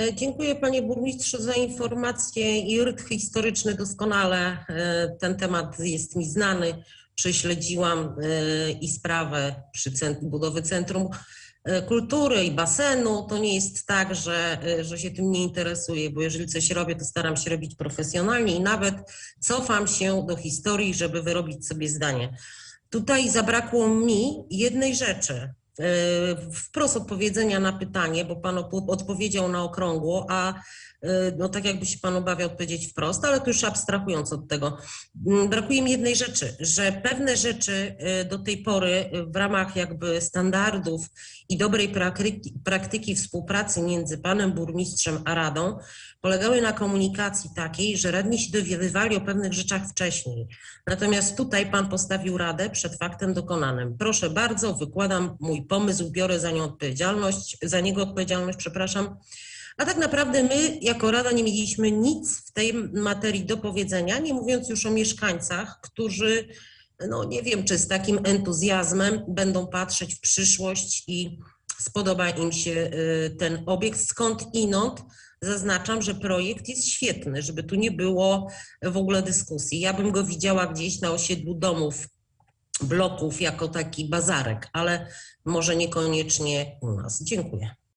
E, Dziękuję panie burmistrzu za informację i ryd historyczny doskonale. e, Ten temat jest mi znany. Prześledziłam e, i sprawę przy cent- budowy Centrum Kultury i basenu. To nie jest tak, że, że się tym nie interesuję, bo jeżeli coś robię, to staram się robić profesjonalnie i nawet cofam się do historii, żeby wyrobić sobie zdanie. Tutaj zabrakło mi jednej rzeczy. E, Wprost odpowiedzenia na pytanie, bo Pan odpowiedział na okrągło, a e, no tak jakby się Pan obawiał odpowiedzieć wprost, ale to już abstrahując od tego. Mm, Brakuje mi jednej rzeczy, że pewne rzeczy e, do tej pory w ramach jakby standardów i dobrej praktyki, praktyki współpracy między Panem Burmistrzem a Radą polegały na komunikacji takiej, że radni się dowiadywali o pewnych rzeczach wcześniej. Natomiast tutaj Pan postawił Radę przed faktem dokonanym. Proszę bardzo, wykładam mój pomysł, biorę za nią odpowiedzialność, za niego odpowiedzialność, przepraszam. A tak naprawdę my jako Rada nie mieliśmy nic w tej materii do powiedzenia, nie mówiąc już o mieszkańcach, którzy, no nie wiem, czy z takim entuzjazmem będą patrzeć w przyszłość i spodoba im się y, ten obiekt. Skąd inąd zaznaczam, że projekt jest świetny, żeby tu nie było w ogóle dyskusji. Ja bym go widziała gdzieś na osiedlu domów, bloków jako taki bazarek, ale może niekoniecznie u nas. Dziękuję.